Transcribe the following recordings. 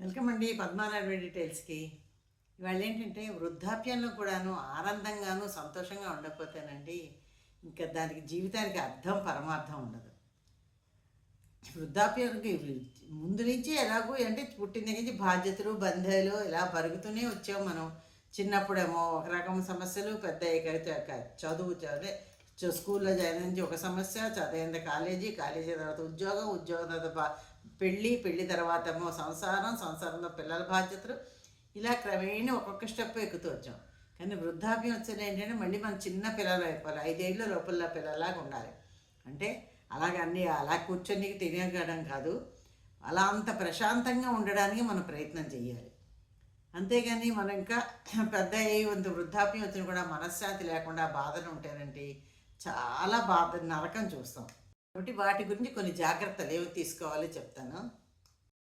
Welcome అండి పద్మానాయుడు డీటెయిల్స్కి ఇవాళ ఏంటంటే వృద్ధాప్యంలో కూడాను ఆనందంగాను సంతోషంగా ఉండకపోతేనండి ఇంకా దానికి జీవితానికి అర్థం పరమార్థం ఉండదు. వృద్ధాప్యానికి ముందు నుంచి ఎలాగూ అంటే పుట్టిన దగ్గర నుంచి బాధ్యతలు బంధాలు ఇలా పరుగుతూనే వచ్చాము మనం. చిన్నప్పుడేమో ఒక రకం సమస్యలు పెద్ద అయ్యాక చదువు చదివే స్కూల్లో జాయిన్ నుంచి ఒక సమస్య చదివిన కాలేజీ కాలేజీ తర్వాత ఉద్యోగం ఉద్యోగం తర్వాత బా- పెళ్ళి పెళ్ళి తర్వాత ఏమో సంసారం సంసారంలో పిల్లల బాధ్యతలు. ఇలా క్రమేణా ఒక్కొక్క స్టెప్ ఎక్కుతూ వచ్చాం. కానీ వృద్ధాప్యం వచ్చేది ఏంటంటే మళ్ళీ మనం చిన్న పిల్లలు అయిపోవాలి. ఐదేళ్ళ లోపల పిల్లలాగా ఉండాలి. అంటే అలాగన్నీ అలా కూర్చొని తినగడం కాదు. అలా అంత ప్రశాంతంగా ఉండడానికి మనం ప్రయత్నం చేయాలి. అంతేగాని మనం ఇంకా పెద్ద అయ్యి వృద్ధాప్యం వచ్చిన కూడా మనశ్శాంతి లేకుండా బాధలు ఉంటారంటే చాలా బాధ నరకం చూస్తాం. కాబట్టి వాటి గురించి కొన్ని జాగ్రత్తలు ఏవి తీసుకోవాలో చెప్తాను.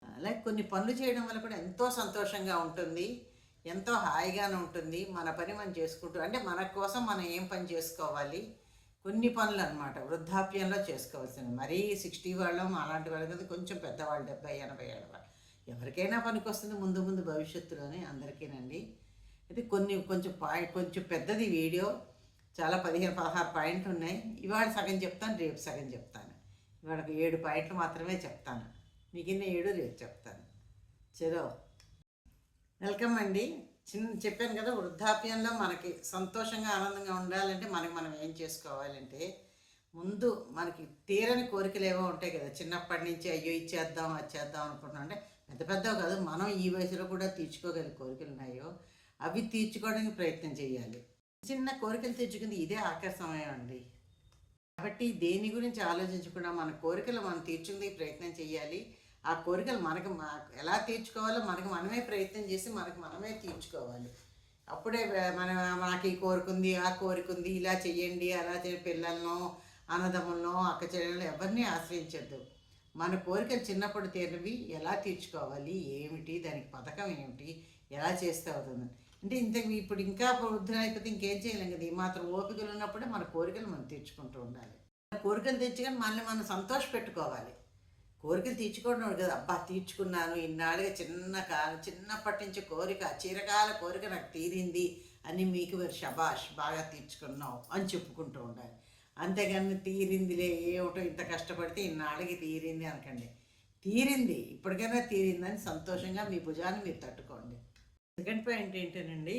అలాగే కొన్ని పనులు చేయడం వల్ల కూడా ఎంతో సంతోషంగా ఉంటుంది. ఎంతో హాయిగానే ఉంటుంది. మన పని మనం చేసుకుంటూ అంటే మన కోసం మనం ఏం పని చేసుకోవాలి? కొన్ని పనులు అనమాట వృద్ధాప్యంలో చేసుకోవాల్సింది మరీ సిక్స్టీ వాళ్ళం అలాంటి వాళ్ళు కదా కొంచెం పెద్దవాళ్ళు డెబ్బై ఎనభై ఏళ్ళ వాళ్ళు. ఎవరికైనా పనికొస్తుంది ముందు ముందు భవిష్యత్తులోనే అందరికీనండి. అయితే కొన్ని కొంచెం పాయింట్ కొంచెం పెద్దది వీడియో. చాలా పదిహేను పదహారు పాయింట్లు ఉన్నాయి. ఇవాళ సగం చెప్తాను రేపు సగం చెప్తాను. ఇవాళ ఏడు పాయింట్లు మాత్రమే చెప్తాను. మిగిలిన ఏడు రేపు చెప్తాను. చలో వెల్కమ్ అండి. చిన్న చెప్పాను కదా వృద్ధాప్యంలో మనకి సంతోషంగా ఆనందంగా ఉండాలంటే మనకి మనం ఏం చేసుకోవాలంటే ముందు మనకి తీరని కోరికలు ఏవో ఉంటాయి కదా చిన్నప్పటి నుంచి అయ్యో ఇచ్చేద్దాం అది చేద్దాం అనుకుంటున్నాం అంటే పెద్ద పెద్దవి కాదు మనం ఈ వయసులో కూడా తీర్చుకోగలిగే కోరికలు ఉన్నాయో అవి తీర్చుకోవడానికి ప్రయత్నం చేయాలి. చిన్న కోరికలు తెచ్చుకుంది ఇదే ఆఖరి సమయం అండి. కాబట్టి దేని గురించి ఆలోచించకుండా మన కోరికలు మనం తీర్చుకునే ప్రయత్నం చేయాలి. ఆ కోరికలు మనకు మా- ఎలా తీర్చుకోవాలో మనకు మనమే ప్రయత్నం చేసి మనకు మనమే తీర్చుకోవాలి. అప్పుడే మన మనకి ఈ కోరుకుంది ఆ కోరుకుంది ఇలా చెయ్యండి అలా చే పిల్లలను అన్నదమ్ములను అక్క చెల్లెలను ఎవరిని ఆశ్రయించద్దు. మన కోరికలు చిన్నప్పుడు తీరినవి ఎలా తీర్చుకోవాలి ఏమిటి దానికి పథకం ఏమిటి ఎలా చేస్తే అవుతుంది? అంటే ఇంత ఇప్పుడు ఇంకా వృద్ధులు అయిపోతే ఇంకేం చేయలేం కదా? ఈ మాత్రం ఓపికలు ఉన్నప్పుడే మన కోరికలు మనం తీర్చుకుంటూ ఉండాలి. కోరికలు తెచ్చుకొని మనల్ని మనం సంతోష పెట్టుకోవాలి. కోరికలు తీర్చుకోవడం కదా అబ్బా తీర్చుకున్నాను. ఇన్నాళ్ళుగా చిన్న కాలం చిన్నప్పటి నుంచి కోరిక చిరకాల కోరిక నాకు తీరింది అని మీకు మీరు షబాష్ బాగా తీర్చుకున్నావు అని చెప్పుకుంటూ ఉండాలి. అంతేగాని తీరిందిలే ఏమిటో ఇంత కష్టపడితే ఇన్నాళ్ళకి తీరింది అనకండి. తీరింది ఇప్పటికైనా తీరిందని సంతోషంగా మీ భుజాన్ని మీరు తట్టుకోండి. సెకండ్ పాయింట్ ఏంటేనండి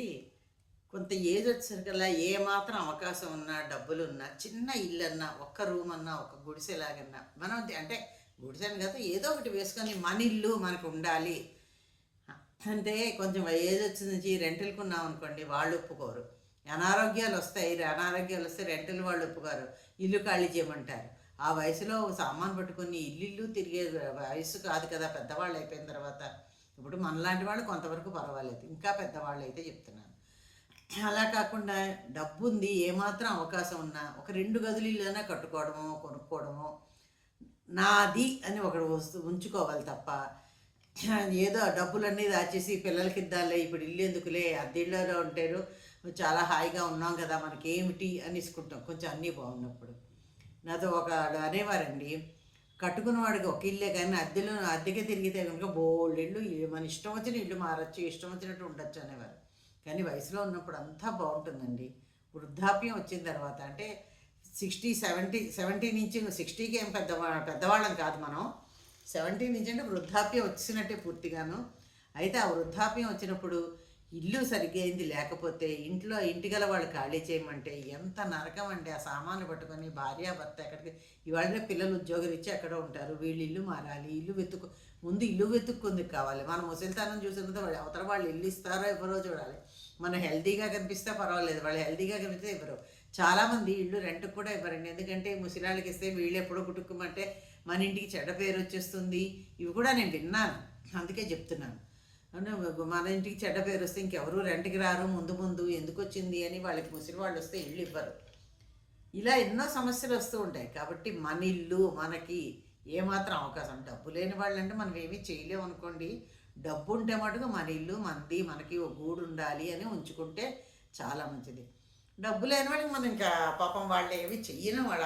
కొంత ఏజ్ వచ్చేసరికల్లా ఏ మాత్రం అవకాశం ఉన్నా డబ్బులు ఉన్నా చిన్న ఇల్లు అన్నా ఒక్క రూమ్ అన్నా ఒక గుడిసెలాగన్నా మనం అంటే గుడిసెని కదా ఏదో ఒకటి వేసుకొని మన ఇల్లు మనకు ఉండాలి అంటే కొంచెం ఏజ్ వచ్చిన నుంచి రెంటలు కొన్నాం అనుకోండి వాళ్ళు ఒప్పుకోరు. అనారోగ్యాలు వస్తాయి అనారోగ్యాలు వస్తే రెంటలు వాళ్ళు ఒప్పుకోరు. ఇల్లు ఖాళీ చేయమంటారు. ఆ వయసులో సామాన్ పట్టుకొని ఇల్లు ఇల్లు తిరిగే వయసు కాదు కదా పెద్దవాళ్ళు అయిపోయిన తర్వాత. ఇప్పుడు మనలాంటి వాళ్ళు కొంతవరకు పర్వాలేదు. ఇంకా పెద్దవాళ్ళు అయితే చెప్తున్నాను అలా కాకుండా డబ్బు ఉంది ఏమాత్రం అవకాశం ఉన్నా ఒక రెండు గదులు ఇల్లైనా కట్టుకోవడమో కొనుక్కోవడమో నాది అని ఒకటి వస్తు ఉంచుకోవాలి తప్ప ఏదో డబ్బులన్నీ దాచేసి పిల్లలకి ఇద్దాలే ఇప్పుడు ఇల్లు ఎందుకులే అద్దెళ్ళలో ఉంటారు చాలా హాయిగా ఉన్నాం కదా మనకి ఏమిటి అని ఇసుకుంటాం కొంచెం అన్నీ బాగున్నప్పుడు. నాతో ఒక అనేవారండి కట్టుకున్న వాడికి ఒక ఇల్లే కానీ అద్దెలు అద్దెకే తిరిగితే కనుక బోల్డ్ ఇల్లు మన ఇష్టం వచ్చిన ఇల్లు మారచ్చు ఇష్టం వచ్చినట్టు ఉండొచ్చు అనేవారు. కానీ వయసులో ఉన్నప్పుడు అంతా బాగుంటుందండి. వృద్ధాప్యం వచ్చిన తర్వాత అంటే సిక్స్టీ సెవెంటీ సెవెంటీ నుంచి సిక్స్టీకి ఏం పెద్దవా పెద్దవాళ్ళం కాదు మనం. సెవెంటీ నుంచి అంటే వృద్ధాప్యం వచ్చినట్టే పూర్తిగాను. అయితే ఆ వృద్ధాప్యం వచ్చినప్పుడు ఇల్లు సరిగ్గా అయింది లేకపోతే ఇంట్లో ఇంటిగల వాళ్ళు ఖాళీ చేయమంటే ఎంత నరకం అండి. ఆ సామాను పట్టుకొని భార్య భర్త ఎక్కడికి ఇవాళ పిల్లలు ఉద్యోగం ఇచ్చి ఎక్కడ ఉంటారు. వీళ్ళు ఇల్లు మారాలి ఇల్లు వెతుకు ముందు ఇల్లు వెతుక్కుంది కావాలి. మన ముసలితనం చూసినంత వాళ్ళు అవతల వాళ్ళు ఇల్లు ఇస్తారో ఎవరో చూడాలి. మనం హెల్తీగా కనిపిస్తే పర్వాలేదు వాళ్ళు హెల్తీగా కనిపిస్తే ఇవ్వరు. చాలామంది ఇల్లు రెంట్కి కూడా ఇవ్వరండి. ఎందుకంటే ముసలాళ్ళకి ఇస్తే వీళ్ళు ఎప్పుడో కుట్టుకోమంటే మన ఇంటికి చెడ్డ పేరు వచ్చేస్తుంది. ఇవి కూడా నేను విన్నాను. అందుకే చెప్తున్నాను. మన ఇంటికి చెడ్డ పేరు వస్తే ఇంకెవరు రెంట్కి రారు ముందు ముందు ఎందుకు వచ్చింది అని వాళ్ళకి ముసలి వాళ్ళు వస్తే ఇళ్ళు ఇవ్వరు. ఇలా ఎన్నో సమస్యలు వస్తూ ఉంటాయి. కాబట్టి మన ఇల్లు మనకి ఏమాత్రం అవకాశం డబ్బు లేని వాళ్ళంటే మనం ఏమీ చేయలేము అనుకోండి. డబ్బు ఉంటే మటుకు మన ఇల్లు మనది మనకి ఒక గూడు ఉండాలి అని ఉంచుకుంటే చాలా మంచిది. డబ్బు లేని వాళ్ళకి మనం ఇంకా పాపం వాళ్ళు ఏమి చెయ్యను వాళ్ళ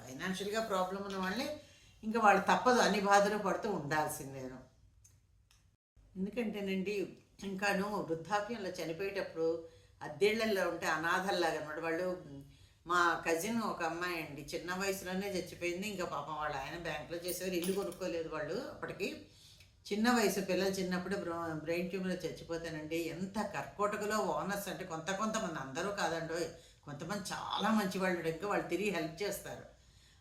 ఫైనాన్షియల్గా ప్రాబ్లం ఉన్న వాళ్ళని ఇంకా వాళ్ళు తప్పదు అన్ని బాధలు పడుతూ ఉండాల్సిందేను. ఎందుకంటేనండి ఇంకాను వృద్ధాప్యంలో చనిపోయేటప్పుడు అద్దెళ్ళలో ఉంటే అనాథల్లాగా అనమాట. వాళ్ళు మా కజిన్ ఒక అమ్మాయి అండి చిన్న వయసులోనే చచ్చిపోయింది. ఇంకా పాపం వాళ్ళు ఆయన బ్యాంకులో చేసేవారు ఇల్లు కొనుక్కోలేదు వాళ్ళు అప్పటికి. చిన్న వయసు పిల్లలు చిన్నప్పుడు బ్రో- బ్రెయిన్ ట్యూమ్లో చచ్చిపోతానండి. ఎంత కర్కోటకలో ఓనర్స్ అంటే కొంత కొంతమంది అందరూ కాదండో కొంతమంది చాలా మంచి వాళ్ళు ఇంకా వాళ్ళు తిరిగి హెల్ప్ చేస్తారు.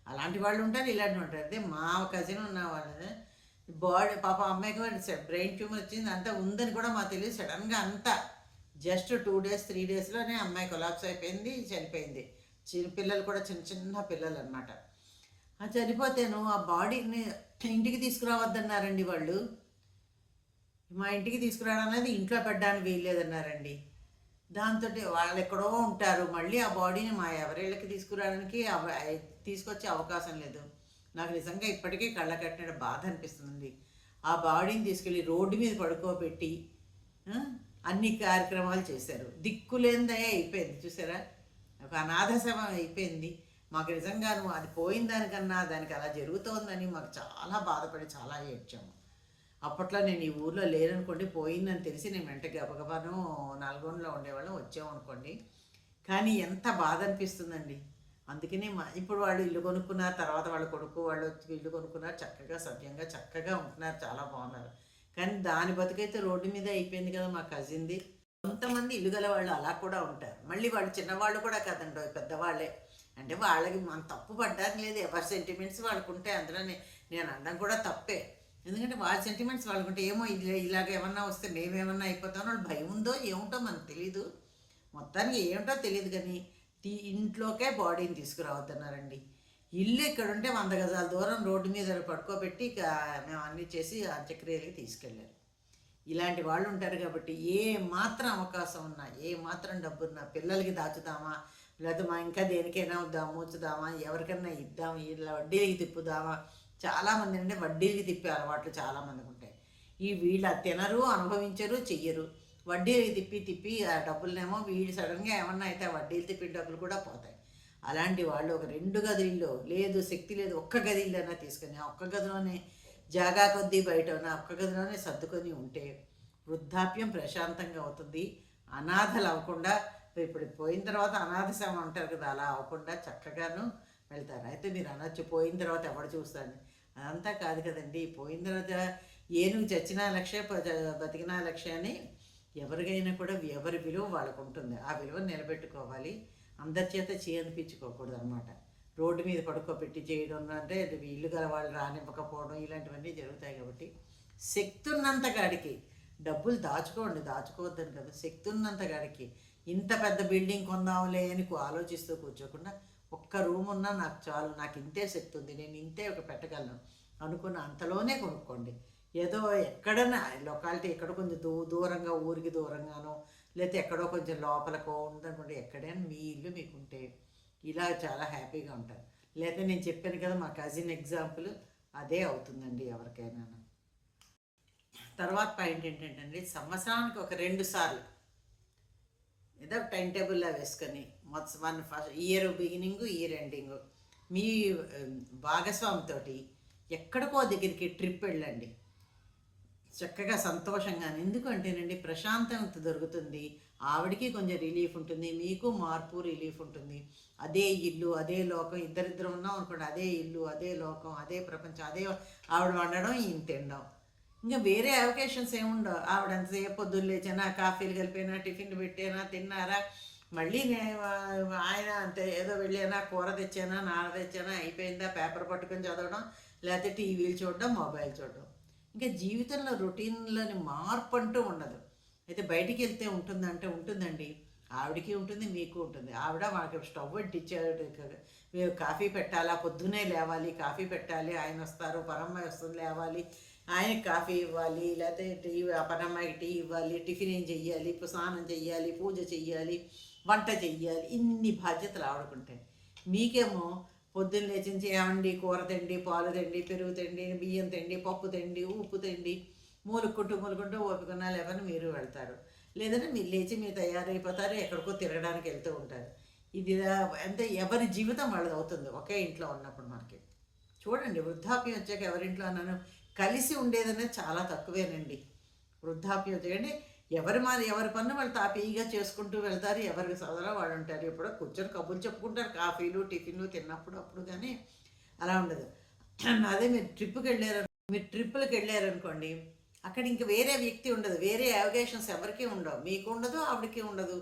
అలాంటి వాళ్ళు ఉంటారు ఇలాంటి ఉంటారు. అదే మా కజిన్ ఉన్న వాళ్ళు బాడీ పాప అమ్మాయికి బ్రెయిన్ ట్యూమర్ వచ్చింది అంతా ఉందని కూడా మాకు తెలియదు. సడన్గా అంతా జస్ట్ టూ డేస్ త్రీ డేస్లోనే అమ్మాయి కొలాప్స్ అయిపోయింది చనిపోయింది. చిన్న పిల్లలు కూడా చిన్న చిన్న పిల్లలు అనమాట ఆ చనిపోతేను ఆ బాడీని ఇంటికి తీసుకురావద్దన్నారండి వాళ్ళు. మా ఇంటికి తీసుకురావడం అనేది ఇంట్లో పెట్టడానికి వీల్లేదన్నారండి. దాంతో వాళ్ళు ఎక్కడో ఉంటారు. మళ్ళీ ఆ బాడీని మా ఎవరేళ్ళకి తీసుకురావడానికి తీసుకొచ్చే అవకాశం లేదు. నాకు నిజంగా ఇప్పటికీ కళ్ళ కట్టిన బాధ అనిపిస్తుంది ఆ బాడీని తీసుకెళ్ళి రోడ్డు మీద పడుకోబెట్టి అన్ని కార్యక్రమాలు చేశారు. దిక్కులేందయ్యే అయిపోయింది చూసారా? ఒక అనాథ అయిపోయింది. మాకు నిజంగాను అది పోయిన దానికన్నా దానికి అలా జరుగుతోందని మాకు చాలా బాధపడి చాలా ఏడ్చాము. అప్పట్లో నేను ఈ ఊర్లో లేరనుకోండి పోయిందని తెలిసి నేను వెంట గబగబాను నల్గొండలో ఉండేవాళ్ళం వచ్చాము అనుకోండి కానీ ఎంత బాధ అనిపిస్తుందండి. అందుకనే మా ఇప్పుడు వాళ్ళు ఇల్లు కొనుక్కున్నారు తర్వాత వాళ్ళ కొడుకు వాళ్ళు వచ్చి ఇల్లు కొనుక్కున్నారు చక్కగా సవ్యంగా చక్కగా ఉంటున్నారు చాలా బాగున్నారు. కానీ దాని బతుకైతే రోడ్డు మీద అయిపోయింది కదా మా కజిన్ది. కొంతమంది ఇల్లు గల వాళ్ళు అలా కూడా ఉంటారు. మళ్ళీ వాళ్ళు చిన్నవాళ్ళు కూడా కదండి పెద్దవాళ్ళే. అంటే వాళ్ళకి మనం తప్పు పడ్డానికి లేదు. ఎవరి సెంటిమెంట్స్ వాళ్ళకు ఉంటాయి అందులోనే నేను అనడం కూడా తప్పే. ఎందుకంటే వాళ్ళ సెంటిమెంట్స్ వాళ్ళకుంటే ఏమో ఇలా ఇలాగ ఏమన్నా వస్తే మేమేమన్నా అయిపోతామో వాళ్ళు భయం ఉందో ఏముంటో మనకు తెలియదు మొత్తానికి ఏమిటో తెలియదు కానీ ఇంట్లోకే బాడీని తీసుకురావుతున్నారండి ఇల్లు ఇక్కడ ఉంటే వంద గజాల దూరం రోడ్డు మీద పడుకోబెట్టి ఇక మేము అన్నీ చేసి అంత్యక్రియలకి తీసుకెళ్ళారు. ఇలాంటి వాళ్ళు ఉంటారు కాబట్టి ఏ మాత్రం అవకాశం ఉన్నా ఏ మాత్రం డబ్బు ఉన్నా పిల్లలకి దాచుదామా లేకపోతే మా ఇంకా దేనికైనా వద్దాం ఎవరికైనా ఇద్దాం ఇలా వడ్డీలకి తిప్పుదామా చాలామంది అంటే వడ్డీలకి తిప్పే అలవాట్లు చాలామందికి ఉంటాయి. ఈ వీళ్ళ తినరు అనుభవించరు చెయ్యరు. వడ్డీలకి తిప్పి తిప్పి ఆ డబ్బులనేమో వీడి సడన్గా ఏమన్నా అయితే ఆ వడ్డీలు తిప్పి డబ్బులు కూడా పోతాయి. అలాంటి వాళ్ళు ఒక రెండు గదిల్లో లేదు శక్తి లేదు ఒక్క గది ఇల్లైనా తీసుకొని ఆ ఒక్క గదిలోనే జాగా కొద్దీ బయట ఉన్న ఒక్క గదిలోనే సర్దుకొని ఉంటే వృద్ధాప్యం ప్రశాంతంగా అవుతుంది. అనాథలు అవ్వకుండా ఇప్పుడు పోయిన తర్వాత అనాథ శవం అంటారు కదా అలా అవ్వకుండా చక్కగాను వెళ్తారు. అయితే మీరు అనొచ్చు పోయిన తర్వాత ఎవడు చూస్తాను అదంతా కాదు కదండి. పోయిన తర్వాత ఏనుగు చచ్చినా లక్ష్య బతికినా లక్ష అని ఎవరికైనా కూడా ఎవరి విలువ వాళ్ళకు ఉంటుంది ఆ విలువను నిలబెట్టుకోవాలి. అందరి చేత చేయనిపించుకోకూడదు అనమాట రోడ్డు మీద పడుకోబెట్టి చేయడం అంటే వీళ్ళు ఇల్లు గల వాళ్ళు రానివ్వకపోవడం ఇలాంటివన్నీ జరుగుతాయి కాబట్టి శక్తి ఉన్నంత గాడికి డబ్బులు దాచుకోండి. దాచుకోవద్దని కదా. శక్తి ఉన్నంత గాడికి ఇంత పెద్ద బిల్డింగ్ కొందాంలే అని ఆలోచిస్తూ కూర్చోకుండా ఒక్క రూమ్ ఉన్నా నాకు చాలు నాకు ఇంతే శక్తి ఉంది నేను ఇంతే ఒక పెట్టగలను అనుకున్న అంతలోనే కొనుక్కోండి. ఏదో ఎక్కడైనా లొకాలిటీ ఎక్కడ కొంచెం దూ దూరంగా ఊరికి దూరంగానో లేకపోతే ఎక్కడో కొంచెం లోపలకో ఉందనుకోండి ఎక్కడైనా మీ ఇల్లు మీకు ఉంటే ఇలా చాలా హ్యాపీగా ఉంటారు. లేకపోతే నేను చెప్పాను కదా మా కజిన్ ఎగ్జాంపుల్ అదే అవుతుందండి ఎవరికైనా. తర్వాత పాయింట్ ఏంటంటే సంవత్సరానికి ఒక రెండు సార్లు ఏదో టైం టేబుల్లో వేసుకొని మొత్తం one first year beginning year ending మీ భాగస్వామితోటి ఎక్కడికో దగ్గరికి ట్రిప్ వెళ్ళండి. చక్కగా సంతోషంగా ఎందుకంటేనండి ప్రశాంతత దొరుకుతుంది. ఆవిడకి కొంచెం రిలీఫ్ ఉంటుంది. మీకు మార్పు రిలీఫ్ ఉంటుంది. అదే ఇల్లు అదే లోకం ఇద్దరిద్దరు ఉన్నాం అనుకోండి అదే ఇల్లు అదే లోకం అదే ప్రపంచం అదే ఆవిడ వండడం ఈయన తినడం. ఇంకా వేరే అవకేషన్స్ ఏముండవు. ఆవిడ అంతసేపు పొద్దున్న లేచానా కాఫీలు కలిపినా టిఫిన్లు పెట్టానా తిన్నారా మళ్ళీ నేను ఆయన అంతే ఏదో వెళ్ళానా కూర తెచ్చానా నాన తెచ్చానా అయిపోయిందా పేపర్ పట్టుకొని చదవడం లేకపోతే టీవీలు చూడడం మొబైల్ చూడడం. ఇంకా జీవితంలో రొటీన్లోని మార్పు అంటూ ఉండదు. అయితే బయటికి వెళ్తే ఉంటుందంటే ఉంటుందండి. ఆవిడకి ఉంటుంది మీకు ఉంటుంది. ఆవిడ మాకు స్టవ్ అంటించాడు. మేము కాఫీ పెట్టాలా? పొద్దునే లేవాలి కాఫీ పెట్టాలి. ఆయన వస్తారు పరమ్మాయి వస్తుంది లేవాలి. ఆయనకి కాఫీ ఇవ్వాలి లేకపోతే టీ పరమ్మాయికి టీ ఇవ్వాలి టిఫిన్ ఏం చెయ్యాలి? స్నానం చెయ్యాలి పూజ చెయ్యాలి వంట చెయ్యాలి. ఇన్ని బాధ్యతలు ఆవిడకుంటాయి. మీకేమో పొద్దున్న లేచించి ఏమండి కూర తిండి పాలు తిండి పెరుగు తిండి బియ్యం తిండి పప్పు తిండి ఉప్పు తిండి మూలుక్కుంటూ మూలుకుంటూ ఓపికన్నా లేవని మీరు వెళ్తారు. లేదంటే మీరు లేచి మీరు తయారైపోతారు ఎక్కడికో తిరగడానికి వెళ్తూ ఉంటారు. ఇది అంటే ఎవరి జీవితం వాళ్ళది అవుతుంది ఒకే ఇంట్లో ఉన్నప్పుడు మనకి. చూడండి వృద్ధాప్యం వచ్చాక ఎవరింట్లో అన్నాను కలిసి ఉండేదనే చాలా తక్కువేనండి. వృద్ధాప్యం చేయండి ఎవరి మాది ఎవరి పన్ను వాళ్ళు తాపీగా చేసుకుంటూ వెళ్తారు ఎవరికి సదరా వాళ్ళు ఉంటారు. ఎప్పుడో కూర్చొని కబుర్లు చెప్పుకుంటారు కాఫీలు టిఫిన్లు తిన్నప్పుడు అప్పుడు కానీ అలా ఉండదు. అదే మీరు ట్రిప్కి వెళ్ళారు మీరు ట్రిప్పులకు వెళ్ళారనుకోండి అక్కడ ఇంక వేరే వ్యక్తి ఉండదు వేరే అవగేషన్స్ ఎవరికీ ఉండవు. మీకు ఉండదు ఆవిడకి ఉండదు.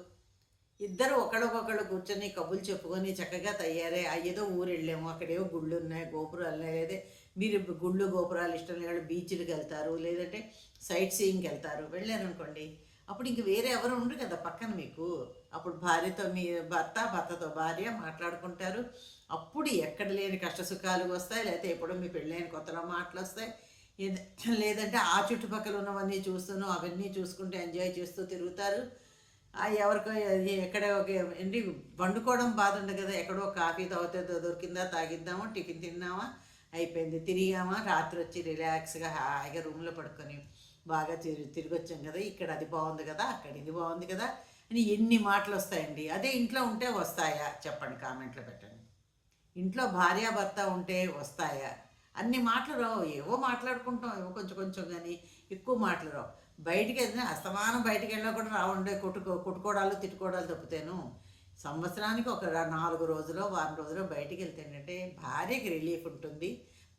ఇద్దరు ఒకళ్ళకొకళ్ళు కూర్చొని కబుర్లు చెప్పుకొని చక్కగా తయారై. అయ్యేదో ఏదో ఊరు వెళ్ళాము అక్కడేవో గుళ్ళు ఉన్నాయి గోపురాలు ఉన్నాయి. లేదా మీరు గుళ్ళు గోపురాలు ఇష్టం లేని బీచ్లకు వెళ్తారు. లేదంటే సైట్ సీయింగ్కి వెళ్తారు. వెళ్ళారనుకోండి అప్పుడు ఇంక వేరే ఎవరు ఉండరు కదా పక్కన మీకు. అప్పుడు భార్యతో మీ భర్త భర్తతో భార్య మాట్లాడుకుంటారు. అప్పుడు ఎక్కడ లేని కష్ట సుఖాలు వస్తాయి లేకపోతే ఎప్పుడో మీ పెళ్ళైన కొత్తలో మాటలు వస్తాయి. లేదంటే ఆ చుట్టుపక్కల ఉన్నవన్నీ చూస్తూనో అవన్నీ చూసుకుంటూ ఎంజాయ్ చేస్తూ తిరుగుతారు. ఎవరికో అది ఎక్కడ ఒక ఏంటి వండుకోవడం బాధ ఉండదు కదా. ఎక్కడో కాఫీ తాగితే దొరికిందా తాగిద్దామా టిఫిన్ తిన్నామా అయిపోయింది. తిరిగామా రాత్రి వచ్చి రిలాక్స్గా హాయిగా రూమ్లో పడుకొని బాగా తిరిగి తిరిగి వచ్చాం కదా ఇక్కడ అది బాగుంది కదా అక్కడ ఇది బాగుంది కదా అని ఎన్ని మాటలు వస్తాయండి అదే ఇంట్లో ఉంటే వస్తాయా? చెప్పండి కామెంట్లో పెట్టండి. ఇంట్లో భార్యాభర్త ఉంటే వస్తాయా? అన్ని మాటలు రావు. ఏవో మాట్లాడుకుంటాం ఏవో కొంచెం కొంచెం కానీ ఎక్కువ మాటలు రావు. బయటికి వెళ్ళినా అస్తమానం బయటికి వెళ్ళినా కూడా రావుండే కొట్టుకో కొట్టుకోవడాలు తిట్టుకోవడాలు తప్పుతాను. సంవత్సరానికి ఒక నాలుగు రోజులో వారం రోజులో బయటికి వెళ్తే ఏంటంటే భార్యకి రిలీఫ్ ఉంటుంది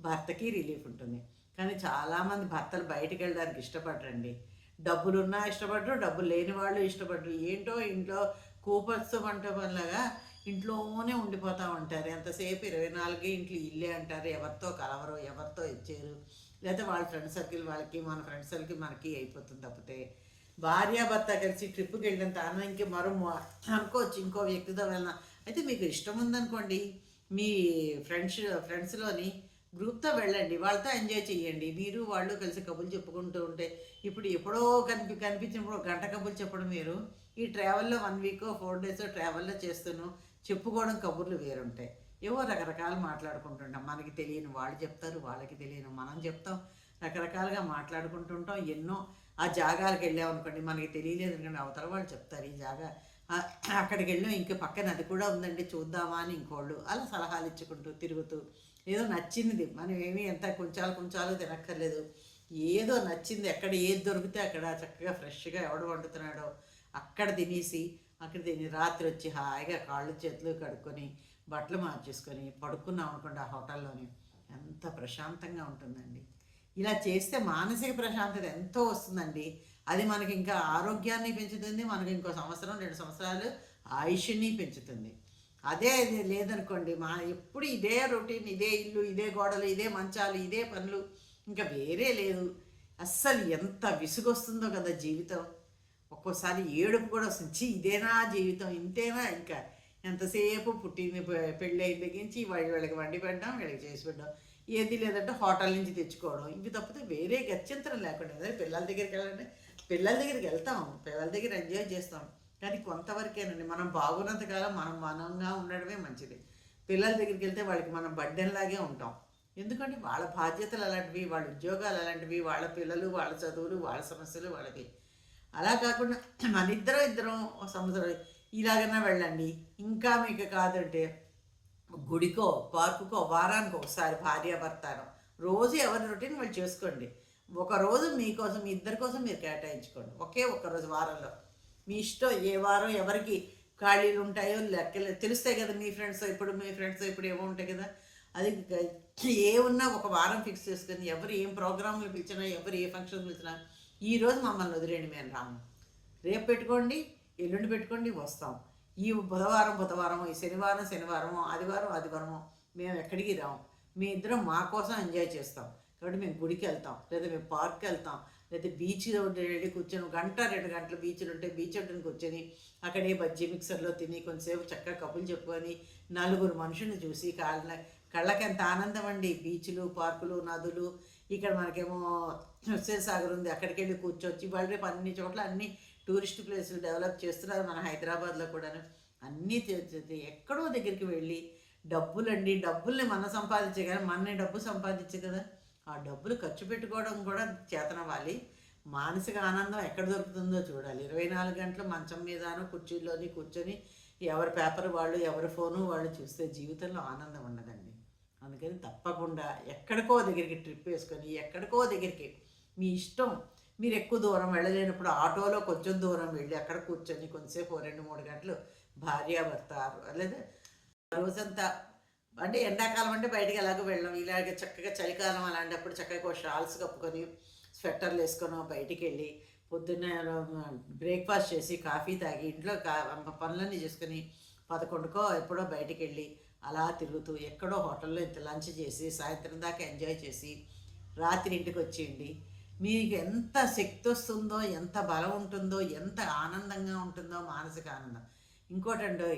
భర్తకి రిలీఫ్ ఉంటుంది. కానీ చాలామంది భర్తలు బయటికి వెళ్ళడానికి ఇష్టపడరండి. డబ్బులున్నా ఇష్టపడరు డబ్బులు లేని వాళ్ళు ఇష్టపడరు. ఏంటో ఇంట్లో కూపత్సం అంటే వల్లగా ఇంట్లోనే ఉండిపోతూ ఉంటారు. ఎంతసేపు ఇరవై నాలుగు ఇంట్లో ఇల్లే అంటారు. ఎవరితో కలవరు ఎవరితో ఇచ్చారు లేకపోతే వాళ్ళ ఫ్రెండ్ సర్కిల్ వాళ్ళకి మన ఫ్రెండ్ సర్కిల్ మనకి అయిపోతుంది తప్పితే. భార్యాభర్త కలిసి ట్రిప్కి వెళ్ళినంత ఇంక మరో అనుకోవచ్చు. ఇంకో వ్యక్తితో వెళ్ళిన అయితే మీకు ఇష్టం ఉందనుకోండి. మీ ఫ్రెండ్స్ ఫ్రెండ్స్లోని గ్రూప్తో వెళ్ళండి వాళ్ళతో ఎంజాయ్ చేయండి. మీరు వాళ్ళు కలిసి కబుర్లు చెప్పుకుంటూ ఉంటే ఇప్పుడు ఎప్పుడో కనిపి కనిపించినప్పుడు గంట కబుర్లు చెప్పడం మీరు ఈ ట్రావెల్లో వన్ వీక్ ఫోర్ డేస్ ట్రావెల్లో చేస్తాను చెప్పుకోవడం కబుర్లు వేరుంటాయి. ఏవో రకరకాలు మాట్లాడుకుంటుంటాం. మనకి తెలియని వాళ్ళు చెప్తారు వాళ్ళకి తెలియని మనం చెప్తాం. రకరకాలుగా మాట్లాడుకుంటుంటాం. ఎన్నో ఆ జాగాలకు వెళ్ళామనుకోండి మనకి తెలియలేదు అనుకోండి అవతల వాళ్ళు చెప్తారు ఈ జాగా. అక్కడికి వెళ్ళాం ఇంక పక్కన అది కూడా ఉందండి చూద్దామా అని ఇంకోళ్ళు అలా సలహాలు ఇచ్చుకుంటూ తిరుగుతూ ఏదో నచ్చింది. మనం ఏమీ ఎంత కొంచాలు కొంచాలు తినక్కర్లేదు. ఏదో నచ్చింది. ఎక్కడ ఏది దొరికితే అక్కడ చక్కగా ఫ్రెష్గా ఎవడు వండుతున్నాడో అక్కడ తినేసి అక్కడ తిని రాత్రి వచ్చి హాయిగా కాళ్ళు చేతులు కడుక్కొని బట్టలు మార్చేసుకొని పడుకున్నాం అనుకోండి ఆ హోటల్లోని. ఎంత ప్రశాంతంగా ఉంటుందండి. ఇలా చేస్తే మానసిక ప్రశాంతత ఎంతో వస్తుందండి. అది మనకి ఇంకా ఆరోగ్యాన్ని పెంచుతుంది మనకి ఇంకో సంవత్సరం రెండు సంవత్సరాలు ఆయుష్ని పెంచుతుంది. అదే లేదనుకోండి మా ఎప్పుడు ఇదే రొటీన్ ఇదే ఇల్లు ఇదే గోడలు ఇదే మంచాలు ఇదే పనులు ఇంకా వేరే లేదు. అస్సలు ఎంత విసుగొస్తుందో కదా జీవితం. ఒక్కోసారి ఏడుపు కూడా వస్తుంది. ఇదేనా జీవితం ఇంతేనా? ఇంకా ఎంతసేపు పుట్టింది పెళ్ళి అయిన దగ్గరించి వాళ్ళ వీళ్ళకి వండి పెట్టడం వీళ్ళకి చేసి పెట్టడం ఏది లేదంటే హోటల్ నుంచి తెచ్చుకోవడం ఇవి తప్పితే వేరే గత్యంతరం లేకుండా పిల్లల దగ్గరికి వెళ్ళాలంటే పిల్లల దగ్గరికి వెళ్తాం పిల్లల దగ్గర ఎంజాయ్ చేస్తాం. కానీ కొంతవరకేనండి మనం బాగున్నంత కాలం మనం మనంగా ఉండడమే మంచిది. పిల్లల దగ్గరికి వెళ్తే వాళ్ళకి మనం బడ్డెన్లాగే ఉంటాం. ఎందుకంటే వాళ్ళ బాధ్యతలు అలాంటివి వాళ్ళ ఉద్యోగాలు అలాంటివి వాళ్ళ పిల్లలు వాళ్ళ చదువులు వాళ్ళ సమస్యలు వాళ్ళకి. అలా కాకుండా మన ఇద్దరం ఇద్దరం సముద్రం సంవత్సరం ఇలాగైనా వెళ్ళండి. ఇంకా మీకు కాదంటే గుడికో పార్కుకో వారానికి ఒకసారి భార్య రోజు ఎవరి రొటీన్ వాళ్ళు చేసుకోండి. ఒక రోజు మీకోసం మీ ఇద్దరి కోసం మీరు కేటాయించుకోండి. ఒకే ఒక్క రోజు వారంలో. మీ ఇష్టం ఏ వారం ఎవరికి ఖాళీలు ఉంటాయో లెక్కలు తెలుస్తాయి కదా మీ ఫ్రెండ్స్ ఇప్పుడు మీ ఫ్రెండ్స్ ఇప్పుడు ఏమో ఉంటాయి కదా. అది ఏ ఉన్నా ఒక వారం ఫిక్స్ చేసుకుని ఎవరు ఏం ప్రోగ్రాంలు పిలిచినా ఎవరు ఏ ఫంక్షన్ పిలిచినా ఈరోజు మమ్మల్ని వదిలేండి మేము రాము. రేపు పెట్టుకోండి ఎల్లుండి పెట్టుకోండి వస్తాం. ఈ బుధవారం బుధవారం ఈ శనివారం శనివారం ఆదివారం ఆదివారం మేము ఎక్కడికి రాము. మీ ఇద్దరం మా కోసం ఎంజాయ్ చేస్తాం. కాబట్టి మేము గుడికి వెళ్తాం లేదా మేము పార్క్కి వెళ్తాం లేకపోతే బీచ్ వెళ్ళి కూర్చొని గంట రెండు గంటలు బీచ్లు ఉంటే బీచ్ ఒడ్డున కూర్చొని అక్కడే బజ్జీ మిక్సర్లో తిని కొంతసేపు చక్కగా కబుర్లు చెప్పుకొని నలుగురు మనుషుల్ని చూసి కాళ్ళ కళ్ళకి ఎంత ఆనందం అండి. బీచ్లు పార్కులు నదులు ఇక్కడ మనకేమో హుస్సేన్ సాగర్ ఉంది అక్కడికి వెళ్ళి కూర్చోవచ్చు ఇవాళ రేపు అన్ని చోట్ల అన్ని టూరిస్ట్ ప్లేసులు డెవలప్ చేస్తున్నారు మన హైదరాబాద్లో కూడా అన్నీ ఎక్కడో దగ్గరికి వెళ్ళి డబ్బులండి డబ్బుల్ని మనం సంపాదించే కానీ మన డబ్బు సంపాదించే కదా. ఆ డబ్బులు ఖర్చు పెట్టుకోవడం కూడా చేతనవ్వాలి. మానసిక ఆనందం ఎక్కడ దొరుకుతుందో చూడాలి. ఇరవై నాలుగు గంటలు మంచం మీదనో కుర్చీలోని కూర్చొని ఎవరి పేపర్ వాళ్ళు ఎవరి ఫోను వాళ్ళు చూస్తే జీవితంలో ఆనందం ఉండదండి. అందుకని తప్పకుండా ఎక్కడికో దగ్గరికి ట్రిప్ వేసుకొని ఎక్కడికో దగ్గరికి మీ ఇష్టం మీరు ఎక్కువ దూరం వెళ్ళలేనప్పుడు ఆటోలో కొంచెం దూరం వెళ్ళి అక్కడ కూర్చొని కొంతసేపు రెండు మూడు గంటలు భార్యాభర్త లేదా రోజంతా అంటే ఎండాకాలం అంటే బయటకి ఎలాగో వెళ్ళాం ఇలాగే చక్కగా చలికాలం అలాంటప్పుడు చక్కగా షాల్స్ కప్పుకొని స్వెటర్లు వేసుకొని బయటికి వెళ్ళి పొద్దున్న బ్రేక్ఫాస్ట్ చేసి కాఫీ తాగి ఇంట్లో కా పనులన్నీ చేసుకొని పదకొండుకో ఎప్పుడో బయటికి వెళ్ళి అలా తిరుగుతూ ఎక్కడో హోటల్లో ఇంత లంచ్ చేసి సాయంత్రం దాకా ఎంజాయ్ చేసి రాత్రి ఇంటికి వచ్చేయండి. మీకు ఎంత శక్తి వస్తుందో ఎంత బలం ఉంటుందో ఎంత ఆనందంగా ఉంటుందో మానసిక ఆనందం. ఇంకోటండో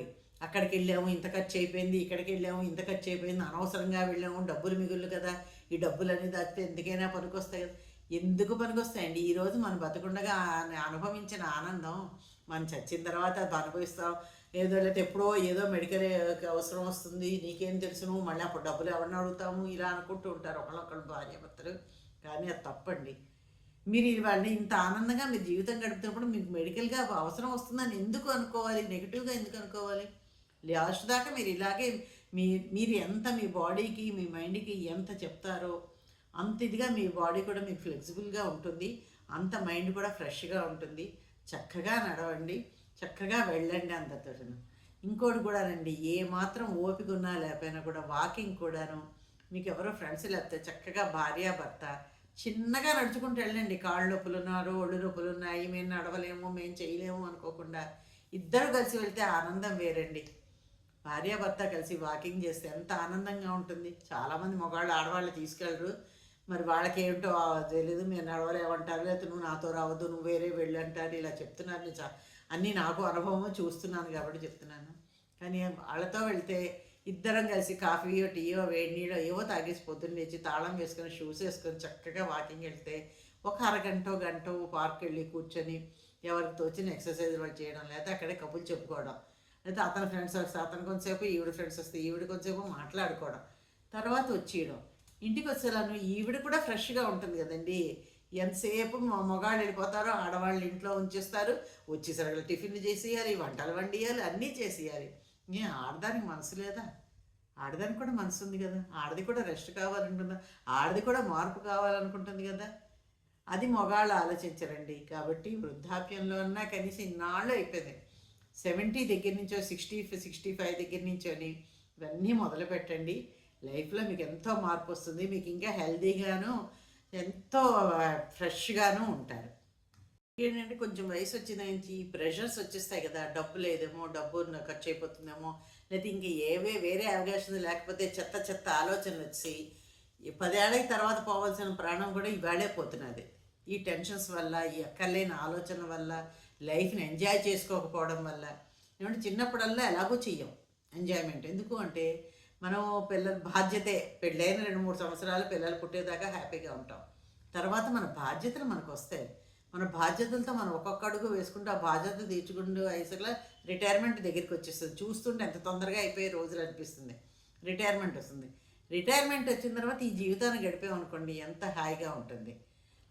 అక్కడికి వెళ్ళాము ఇంత ఖర్చు అయిపోయింది ఇక్కడికి వెళ్ళాము ఇంత ఖర్చు అయిపోయింది అనవసరంగా వెళ్ళాము డబ్బులు మిగులు కదా ఈ డబ్బులు అనేది దాచితే ఎందుకైనా పనికొస్తాయి కదా. ఎందుకు పనికొస్తాయండి? ఈరోజు మనం బతకుండగా అనుభవించిన ఆనందం. మనం చచ్చిన తర్వాత అది అనుభవిస్తాం. ఏదో లేకపోతే ఎప్పుడో ఏదో మెడికల్ అవసరం వస్తుంది నీకేం తెలుసును మళ్ళీ అప్పుడు డబ్బులు ఎవరిని అడుగుతాము? ఇలా అనుకుంటూ ఉంటారు ఒకళ్ళొకళ్ళు భార్యాభర్తలు కానీ అది తప్పండి. మీరు వాళ్ళని ఇంత ఆనందంగా మీరు జీవితం గడుపుతున్నప్పుడు మీకు మెడికల్గా అవసరం వస్తుందని ఎందుకు అనుకోవాలి? నెగిటివ్గా ఎందుకు అనుకోవాలి? లాస్ట్ దాకా మీరు ఇలాగే మీ మీరు ఎంత మీ బాడీకి మీ మైండ్కి ఎంత చెప్తారో అంత ఇదిగా మీ బాడీ కూడా మీకు ఫ్లెక్సిబుల్గా ఉంటుంది. అంత మైండ్ కూడా ఫ్రెష్గా ఉంటుంది. చక్కగా నడవండి. చక్కగా వెళ్ళండి అందరితో ఇంకోటి కూడానండి ఏ మాత్రం ఓపిక ఉన్నా లేకపోయినా కూడా వాకింగ్ కూడాను మీకు ఎవరో ఫ్రెండ్స్ లేకపోతే చక్కగా భార్య భర్త చిన్నగా నడుచుకుంటూ వెళ్ళండి. కాళ్ళు నొప్పులు ఉన్నారు ఒళ్ళు నొప్పులు ఉన్నాయి మేము నడవలేము మేము చేయలేము అనుకోకుండా ఇద్దరు కలిసి వెళ్తే ఆనందం వేరండి. భార్యాభర్త కలిసి వాకింగ్ చేస్తే ఎంత ఆనందంగా ఉంటుంది. చాలామంది మగవాళ్ళు ఆడవాళ్ళు తీసుకెళ్ళరు. మరి వాళ్ళకి ఏమిటో తెలియదు మీరు నడవలేమంటారు. లేకపోతే నువ్వు నాతో రావద్దు నువ్వు వేరే వెళ్ళు అంటారు. ఇలా చెప్తున్నారు. నేను చా- అన్నీ నాకు అనుభవం చూస్తున్నాను కాబట్టి చెప్తున్నాను. కానీ వాళ్ళతో వెళ్తే ఇద్దరం కలిసి కాఫీయో టీయో వేడి నీళ్ళో ఏవో తాగేసి పొద్దున్న లేచి తాళం వేసుకొని షూస్ వేసుకొని చక్కగా వాకింగ్ వెళ్తే ఒక అరగంట గంట పార్క్ వెళ్ళి కూర్చొని ఎవరికి తోచిన ఎక్సర్సైజ్ వాళ్ళు చేయడం లేకపోతే అక్కడే కబుర్లు చెప్పుకోవడం లేదా అతని ఫ్రెండ్స్ వస్తే అతను కొంతసేపు ఈవిడ ఫ్రెండ్స్ వస్తే ఈవిడ కొంతసేపు మాట్లాడుకోవడం. తర్వాత వచ్చేయడం. ఇంటికి వచ్చేలాను ఈవిడ కూడా ఫ్రెష్గా ఉంటుంది కదండి. ఎంతసేపు మా- మగాళ్ళు వెళ్ళిపోతారో ఆడవాళ్ళు ఇంట్లో ఉంచేస్తారు. వచ్చేసరికి టిఫిన్లు చేసేయాలి వంటలు వండియాలి అన్నీ చేసేయాలి. ఏ ఆడదానికి మనసు లేదా? ఆడదానికి కూడా మనసు ఉంది కదా. ఆడది కూడా రెస్ట్ కావాలనుకుందా ఆడది కూడా మార్పు కావాలనుకుంటుంది కదా. అది మొగాళ్ళు ఆలోచించరండి. కాబట్టి వృద్ధాప్యంలో అన్నా కనీసం ఇన్నాళ్ళు అయిపోయింది. సెవెంటీ దగ్గర నుంచో సిక్స్టీ సిక్స్టీ ఫైవ్ దగ్గర నుంచోని ఇవన్నీ మొదలు పెట్టండి. లైఫ్లో మీకు ఎంతో మార్పు వస్తుంది. మీకు ఇంకా హెల్తీగాను ఎంతో ఫ్రెష్గాను ఉంటారు. ఏంటంటే కొంచెం వయసు వచ్చిన నుంచి ప్రెషర్స్ వచ్చేస్తాయి కదా. డబ్బు లేదేమో డబ్బు ఖర్చు అయిపోతుందేమో. లేదా ఇంక ఏవే వేరే అవకాశం లేకపోతే చెత్త చెత్త ఆలోచనలు వచ్చి ఈ పదేళ్ళకి తర్వాత పోవాల్సిన ప్రాణం కూడా ఇవాళే పోతున్నది. ఈ టెన్షన్స్ వల్ల ఈ ఎక్కర్లేని ఆలోచన వల్ల లైఫ్ని ఎంజాయ్ చేసుకోకపోవడం వల్ల ఏమంటే చిన్నప్పుడల్లా ఎలాగో చెయ్యం ఎంజాయ్మెంట్. ఎందుకు అంటే మనం పిల్లల బాధ్యతే పెళ్ళైన రెండు మూడు సంవత్సరాలు పిల్లలు పుట్టేదాకా హ్యాపీగా ఉంటాం. తర్వాత మన బాధ్యతలు మనకు వస్తాయి మన బాధ్యతలతో మనం ఒక్కొక్క అడుగు వేసుకుంటూ ఆ బాధ్యతలు తీర్చుకుంటూ వయసులో రిటైర్మెంట్ దగ్గరికి వచ్చేస్తుంది. చూస్తుంటే ఎంత తొందరగా అయిపోయే రోజులు అనిపిస్తుంది. రిటైర్మెంట్ వస్తుంది. రిటైర్మెంట్ వచ్చిన తర్వాత ఈ జీవితాన్ని గడిపామనుకోండి ఎంత హాయిగా ఉంటుంది.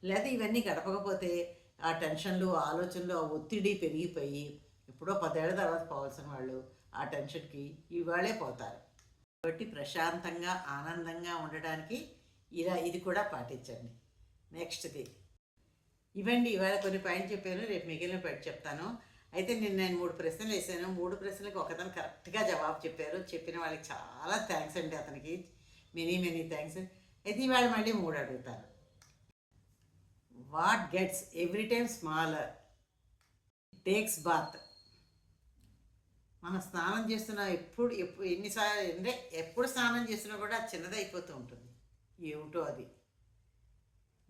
లేదా ఇవన్నీ గడపకపోతే ఆ టెన్షన్లు ఆ ఆలోచనలు ఆ ఒత్తిడి పెరిగిపోయి ఎప్పుడో పదేళ్ళ తర్వాత పోవాల్సిన వాళ్ళు ఆ టెన్షన్కి ఇవాళే పోతారు. కాబట్టి ప్రశాంతంగా ఆనందంగా ఉండడానికి ఇలా ఇది కూడా పాటించండి. నెక్స్ట్ది. ఇవ్వండి ఇవాళ కొన్ని పాయింట్ చెప్పాను రేపు మిగిలిన పాయింట్ చెప్తాను. అయితే నేను నేను మూడు ప్రశ్నలు వేసాను. మూడు ప్రశ్నలకు ఒకతను కరెక్ట్గా జవాబు చెప్పారు. చెప్పిన వాళ్ళకి చాలా థ్యాంక్స్ అండి అతనికి. Many many thanks. అయితే ఇవాళ మళ్ళీ మూడు అడుగుతాను. What gets every time smaller. Takes bath మనం స్నానం చేస్తున్నా ఎప్పుడు ఎప్పుడు ఎన్నిసార్లు అంటే ఎప్పుడు స్నానం చేసినా కూడా చిన్నదైపోతూ ఉంటుంది. ఏమిటో అది?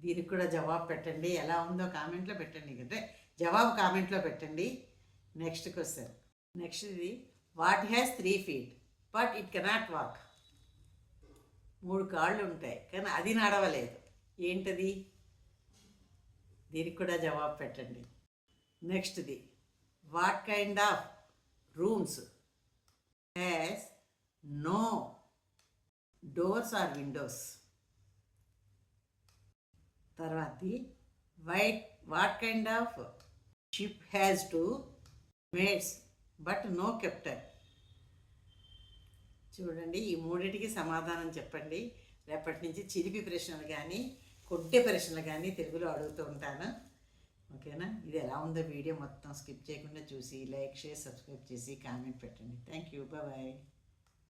దీనికి కూడా జవాబు పెట్టండి. ఎలా ఉందో కామెంట్లో పెట్టండి. అంటే జవాబు కామెంట్లో పెట్టండి. నెక్స్ట్ క్వశ్చన్ నెక్స్ట్ ఇది what has three feet? But it cannot walk. మూడు కాళ్ళు ఉంటాయి. కానీ అది నడవలేదు. ఏంటది? దీనికి కూడా జవాబు పెట్టండి. నెక్స్ట్ది what kind of rooms has no doors or windows తర్వాతది wait what kind of ship has two mates but no captain చూడండి ఈ మూడింటికి సమాధానం చెప్పండి. రేపటి నుంచి చిలిపి ప్రశ్నలు కానీ కొట్టే ప్రశ్నలు కానీ తెలుగులో అడుగుతూ ఉంటాను. ఓకేనా? ఇది ఎలా ఉందో వీడియో మొత్తం స్కిప్ చేయకుండా చూసి లైక్ షేర్ సబ్స్క్రైబ్ చేసి కామెంట్ పెట్టండి. Thank you bye